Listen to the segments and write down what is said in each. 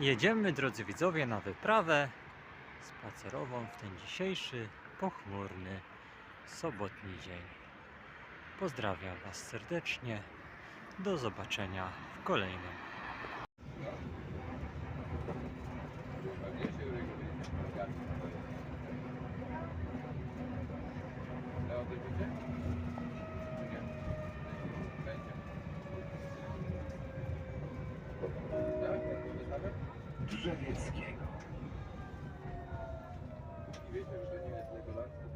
Jedziemy, drodzy widzowie, na wyprawę spacerową w ten dzisiejszy pochmurny sobotni dzień. Pozdrawiam Was serdecznie. Do zobaczenia w kolejnym. Drzewieckiego. Następny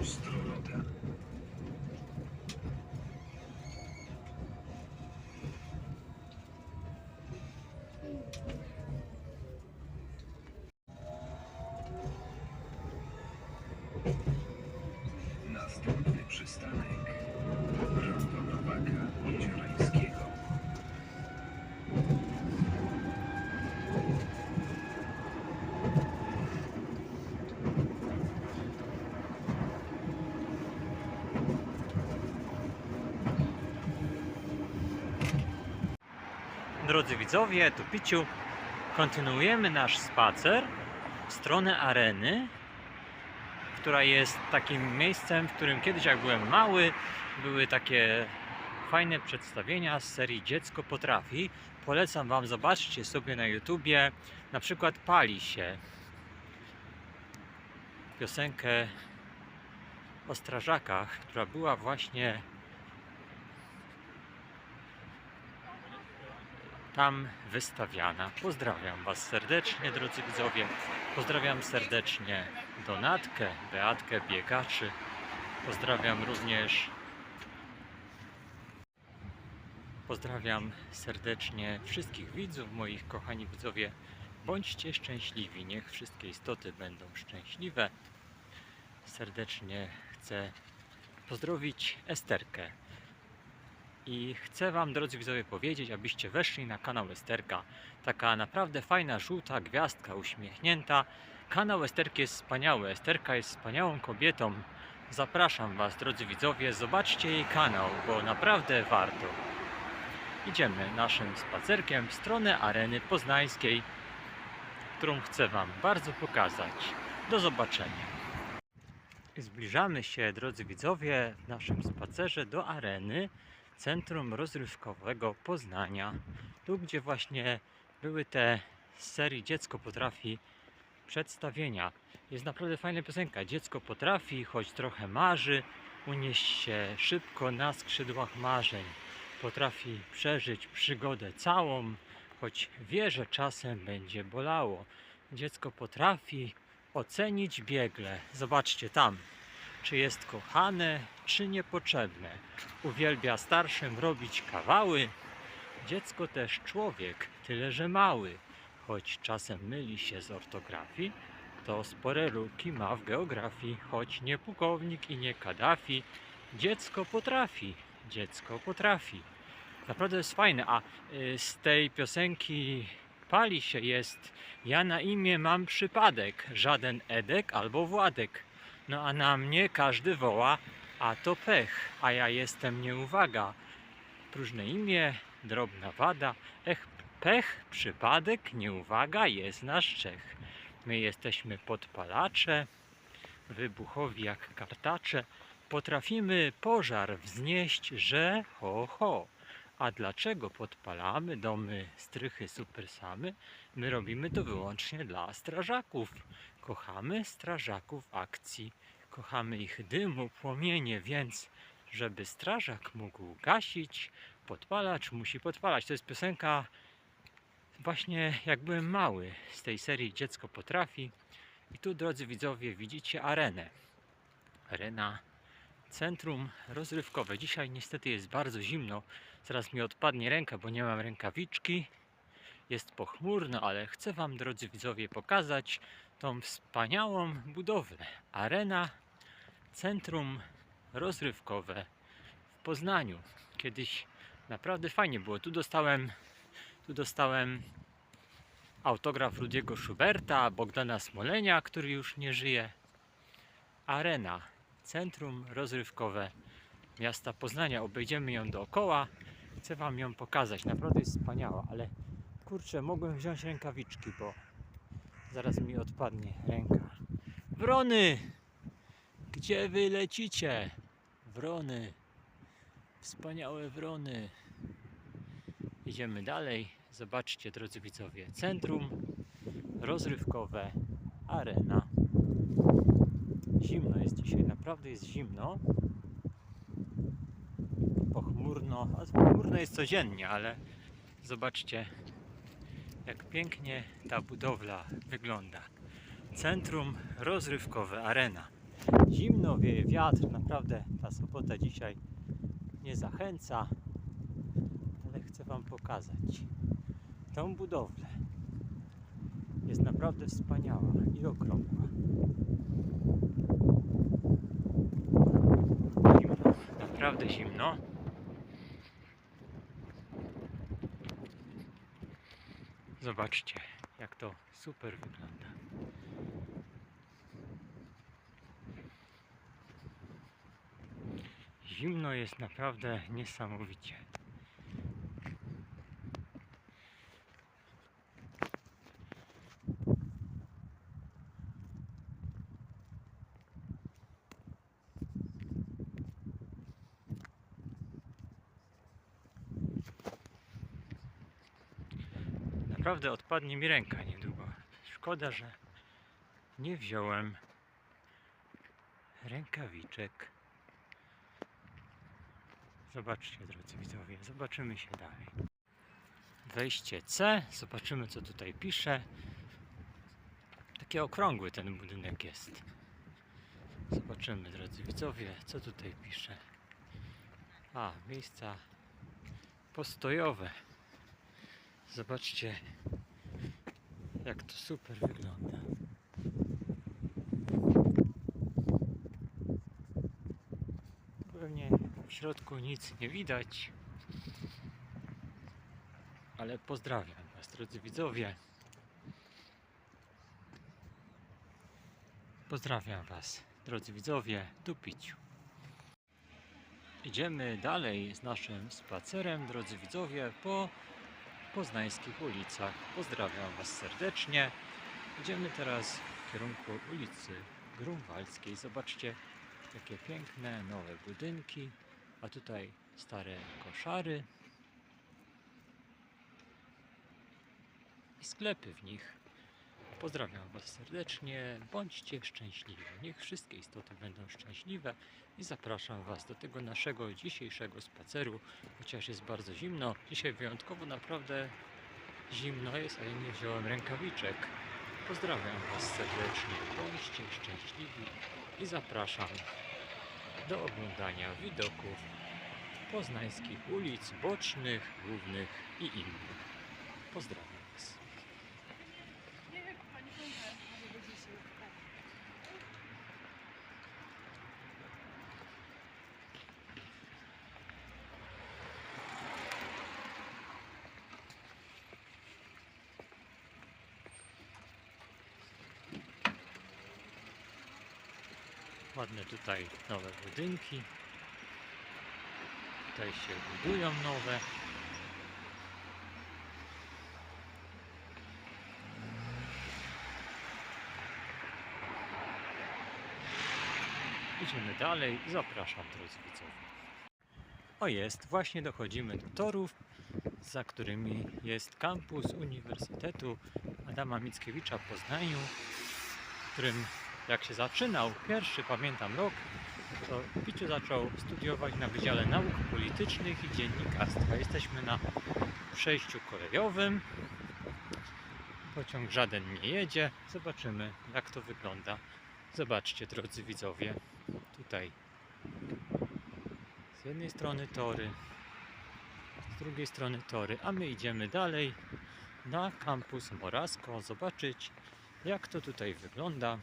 Ostroroda. Drodzy widzowie, tu Piciu, kontynuujemy nasz spacer w stronę areny, która jest takim miejscem, w którym kiedyś jak byłem mały, były takie fajne przedstawienia z serii Dziecko potrafi. Polecam Wam, zobaczcie sobie na YouTubie, na przykład Pali się piosenkę o strażakach, która była właśnie tam wystawiana. Pozdrawiam Was serdecznie, drodzy widzowie. Pozdrawiam serdecznie Donatkę, Beatkę, biegaczy. Pozdrawiam również. Pozdrawiam serdecznie wszystkich widzów, moich kochani widzowie. Bądźcie szczęśliwi, niech wszystkie istoty będą szczęśliwe. Serdecznie chcę pozdrowić Esterkę. I chcę Wam, drodzy widzowie, powiedzieć, abyście weszli na kanał Esterka. Taka naprawdę fajna, żółta gwiazdka, uśmiechnięta. Kanał Esterki jest wspaniały. Esterka jest wspaniałą kobietą. Zapraszam Was, drodzy widzowie, zobaczcie jej kanał, bo naprawdę warto. Idziemy naszym spacerkiem w stronę areny poznańskiej, którą chcę Wam bardzo pokazać. Do zobaczenia. Zbliżamy się, drodzy widzowie, w naszym spacerze do areny Centrum Rozrywkowego Poznania. Tu, gdzie właśnie były te z serii Dziecko potrafi przedstawienia. Jest naprawdę fajna piosenka. Dziecko potrafi, choć trochę marzy, unieść się szybko na skrzydłach marzeń. Potrafi przeżyć przygodę całą, choć wie, że czasem będzie bolało. Dziecko potrafi ocenić biegle. Zobaczcie tam, czy jest kochane, czy niepotrzebne. Uwielbia starszym robić kawały. Dziecko też człowiek, tyle że mały. Choć czasem myli się z ortografii, to spore luki ma w geografii. Choć nie pułkownik i nie Kaddafi, dziecko potrafi, dziecko potrafi. Naprawdę jest fajne, a y, z tej piosenki pali się jest Ja na imię mam przypadek, żaden Edek albo Władek. No a na mnie każdy woła, a to pech, a ja jestem nieuwaga. Próżne imię, drobna wada, ech, pech, przypadek, nieuwaga jest nasz Czech. My jesteśmy podpalacze, wybuchowi jak kartacze, potrafimy pożar wznieść, że ho ho. A dlaczego podpalamy domy, strychy, super samy? My robimy to wyłącznie dla strażaków. Kochamy strażaków akcji, kochamy ich dymu, płomienie, więc żeby strażak mógł gasić, podpalacz musi podpalać. To jest piosenka właśnie jak byłem mały z tej serii Dziecko potrafi. I tu, drodzy widzowie, widzicie arenę. Arena centrum rozrywkowe. Dzisiaj niestety jest bardzo zimno. Zaraz mi odpadnie ręka, bo nie mam rękawiczki. Jest pochmurno, ale chcę Wam, drodzy widzowie, pokazać tą wspaniałą budowlę. Arena Centrum Rozrywkowe w Poznaniu. Kiedyś naprawdę fajnie było. Tu dostałem, tu dostałem autograf Rudiego Schuberta, Bogdana Smolenia, który już nie żyje. Arena Centrum Rozrywkowe miasta Poznania. Obejdziemy ją dookoła. Chcę Wam ją pokazać. Naprawdę jest wspaniała, ale kurczę, mogłem wziąć rękawiczki, bo zaraz mi odpadnie ręka. Wrony! Gdzie wy lecicie? Wrony. Wspaniałe wrony. Idziemy dalej. Zobaczcie, drodzy widzowie, centrum rozrywkowe, arena. Zimno jest dzisiaj, naprawdę jest zimno. Pochmurno, a pochmurno jest codziennie, ale zobaczcie, jak pięknie ta budowla wygląda. Centrum rozrywkowe, arena. Zimno, wieje wiatr, naprawdę ta sobota dzisiaj nie zachęca, ale chcę Wam pokazać tą budowlę. Jest naprawdę wspaniała i okrągła. Zimno, naprawdę zimno. Zobaczcie, jak to super wygląda. Zimno jest naprawdę niesamowicie. Naprawdę odpadnie mi ręka niedługo. Szkoda, że nie wziąłem rękawiczek. Zobaczcie, drodzy widzowie, zobaczymy się dalej. Wejście C, zobaczymy co tutaj pisze. Taki okrągły ten budynek jest. Zobaczymy, drodzy widzowie, co tutaj pisze. A, miejsca postojowe. Zobaczcie, jak to super wygląda. Pewnie w środku nic nie widać, ale pozdrawiam Was, drodzy widzowie. Pozdrawiam Was, drodzy widzowie, do piciu. Idziemy dalej z naszym spacerem, drodzy widzowie, po poznańskich ulicach. Pozdrawiam Was serdecznie. Idziemy teraz w kierunku ulicy Grunwaldzkiej. Zobaczcie, jakie piękne nowe budynki, a tutaj stare koszary i sklepy w nich. Pozdrawiam Was serdecznie, bądźcie szczęśliwi. Niech wszystkie istoty będą szczęśliwe i zapraszam Was do tego naszego dzisiejszego spaceru, chociaż jest bardzo zimno. Dzisiaj wyjątkowo naprawdę zimno jest, a ja nie wziąłem rękawiczek. Pozdrawiam Was serdecznie, bądźcie szczęśliwi i zapraszam do oglądania widoków poznańskich ulic bocznych, głównych i innych. Pozdrawiam Was. Nie wiem, pani Konrad, może będzie się tak. Ładne tutaj nowe budynki. Tutaj się budują nowe. Idziemy dalej. Zapraszam, drodzy widzowie. O jest, właśnie dochodzimy do torów, za którymi jest kampus Uniwersytetu Adama Mickiewicza w Poznaniu, w którym jak się zaczynał, pierwszy pamiętam rok, to Piciu zaczął studiować na Wydziale Nauk Politycznych i Dziennikarstwa. Jesteśmy na przejściu kolejowym. Pociąg żaden nie jedzie. Zobaczymy jak to wygląda. Zobaczcie drodzy widzowie. Tutaj z jednej strony tory, z drugiej strony tory, a my idziemy dalej na kampus Morasko zobaczyć jak to tutaj wygląda.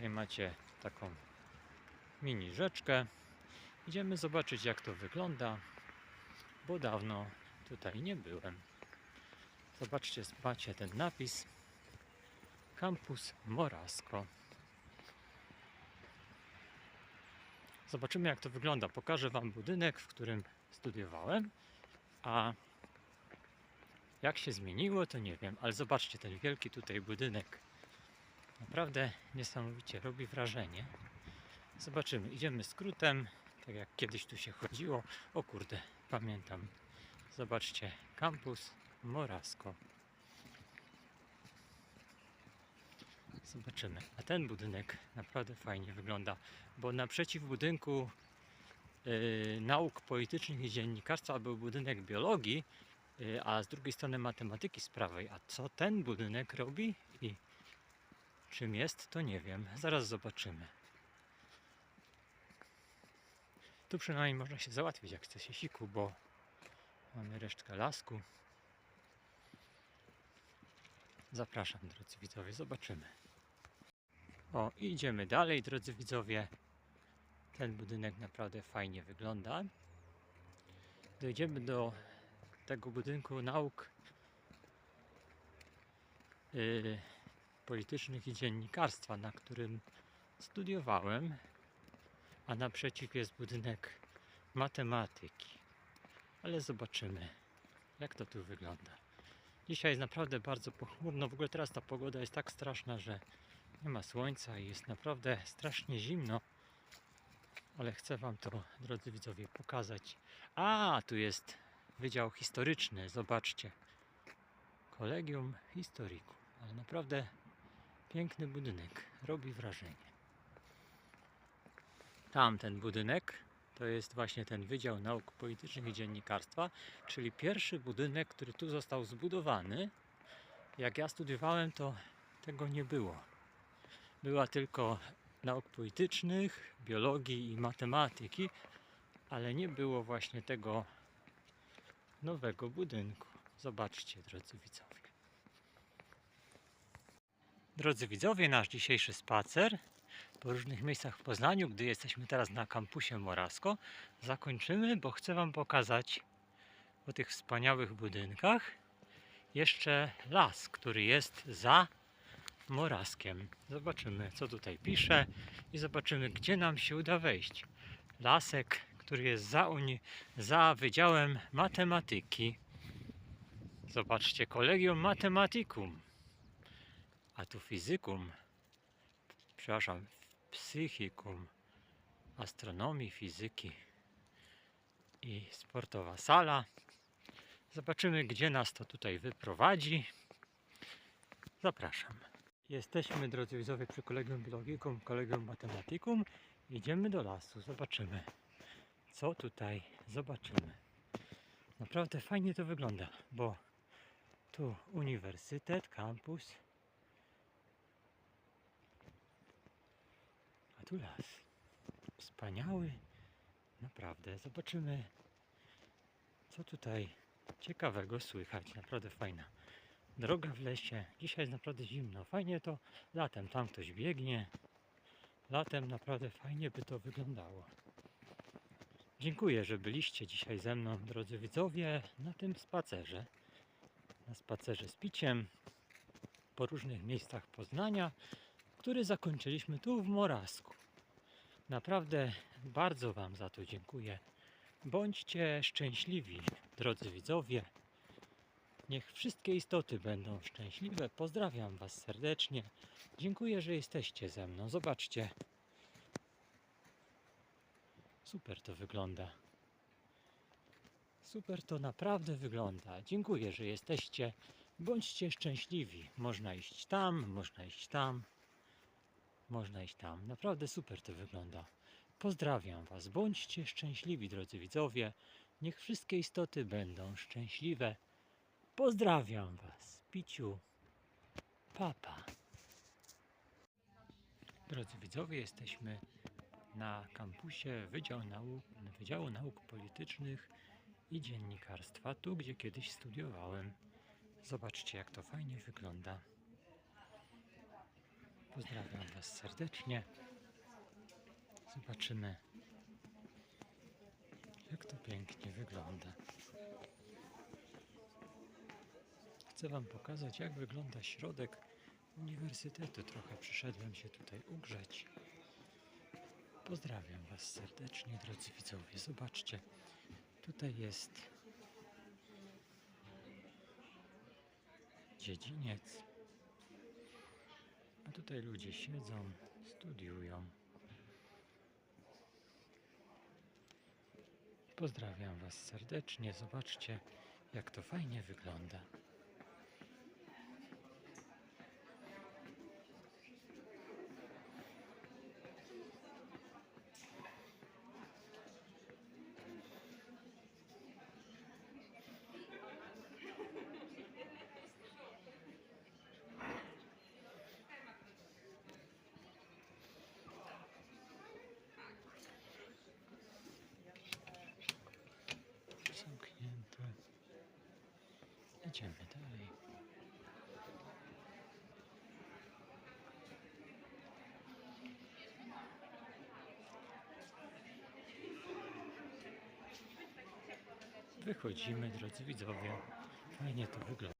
Tutaj macie taką mini rzeczkę. Idziemy zobaczyć jak to wygląda, bo dawno tutaj nie byłem. Zobaczcie, macie ten napis Kampus Morasko. Zobaczymy jak to wygląda. Pokażę Wam budynek, w którym studiowałem, a jak się zmieniło, to nie wiem, ale zobaczcie ten wielki tutaj budynek. Naprawdę niesamowicie robi wrażenie. Zobaczymy, idziemy skrótem, tak jak kiedyś tu się chodziło. O kurde, pamiętam. Zobaczcie, kampus Morasko. Zobaczymy. A ten budynek naprawdę fajnie wygląda, bo naprzeciw budynku yy, nauk politycznych i dziennikarstwa był budynek biologii, yy, a z drugiej strony matematyki z prawej. A co ten budynek robi i czym jest, to nie wiem. Zaraz zobaczymy. Tu przynajmniej można się załatwić, jak chce się siku, bo mamy resztkę lasku. Zapraszam, drodzy widzowie, zobaczymy. O, idziemy dalej, drodzy widzowie. Ten budynek naprawdę fajnie wygląda. Dojdziemy do tego budynku nauk yy, politycznych i dziennikarstwa, na którym studiowałem, a naprzeciw jest budynek matematyki. Ale zobaczymy, jak to tu wygląda. Dzisiaj jest naprawdę bardzo pochmurno. W ogóle teraz ta pogoda jest tak straszna, że nie ma słońca i jest naprawdę strasznie zimno. Ale chcę Wam to, drodzy widzowie, pokazać. A, tu jest Wydział Historyczny. Zobaczcie. Kolegium Historikum. Ale naprawdę piękny budynek. Robi wrażenie. Tam ten budynek to jest właśnie ten Wydział Nauk Politycznych i Dziennikarstwa, czyli pierwszy budynek, który tu został zbudowany. Jak ja studiowałem, to tego nie było. Była tylko nauk politycznych, biologii i matematyki, ale nie było właśnie tego nowego budynku. Zobaczcie, drodzy widzowie. Drodzy widzowie, nasz dzisiejszy spacer po różnych miejscach w Poznaniu, gdy jesteśmy teraz na kampusie Morasko, zakończymy, bo chcę Wam pokazać po tych wspaniałych budynkach jeszcze las, który jest za Moraskiem. Zobaczymy, co tutaj pisze i zobaczymy, gdzie nam się uda wejść. Lasek, który jest za, uni- za Wydziałem Matematyki. Zobaczcie, Kolegium Mathematicum. A tu fizykum. Przepraszam, psychikum. Astronomii, fizyki i sportowa sala. Zobaczymy, gdzie nas to tutaj wyprowadzi. Zapraszam. Jesteśmy, drodzy widzowie, przy Kolegium Biologikum, Kolegium Mathematicum. Idziemy do lasu, zobaczymy, co tutaj zobaczymy. Naprawdę fajnie to wygląda, bo tu uniwersytet, kampus, tu las. Wspaniały, naprawdę. Zobaczymy, co tutaj ciekawego słychać. Naprawdę fajna droga w lesie. Dzisiaj jest naprawdę zimno. Fajnie to latem. Tam ktoś biegnie. Latem naprawdę fajnie by to wyglądało. Dziękuję, że byliście dzisiaj ze mną, drodzy widzowie, na tym spacerze. Na spacerze z piciem po różnych miejscach Poznania. który zakończyliśmy tu w Morasku. Naprawdę bardzo Wam za to dziękuję. Bądźcie szczęśliwi, drodzy widzowie. Niech wszystkie istoty będą szczęśliwe. Pozdrawiam Was serdecznie. Dziękuję, że jesteście ze mną. Zobaczcie. Super to wygląda. Super to naprawdę wygląda. Dziękuję, że jesteście. Bądźcie szczęśliwi. Można iść tam, można iść tam. Można iść tam. Naprawdę super to wygląda. Pozdrawiam Was. Bądźcie szczęśliwi, drodzy widzowie. Niech wszystkie istoty będą szczęśliwe. Pozdrawiam Was. Piciu. Papa. Drodzy widzowie, jesteśmy na kampusie Wydział Nauk, Wydziału Nauk Politycznych i Dziennikarstwa, tu gdzie kiedyś studiowałem. Zobaczcie, jak to fajnie wygląda. Pozdrawiam Was serdecznie. Zobaczymy, jak to pięknie wygląda. Chcę Wam pokazać, jak wygląda środek uniwersytetu. Trochę przyszedłem się tutaj ugrzeć. Pozdrawiam Was serdecznie, drodzy widzowie. Zobaczcie, tutaj jest dziedziniec. A tutaj ludzie siedzą, studiują. Pozdrawiam Was serdecznie. Zobaczcie, jak to fajnie wygląda. Idziemy dalej. Wychodzimy, drodzy widzowie. Fajnie to wygląda.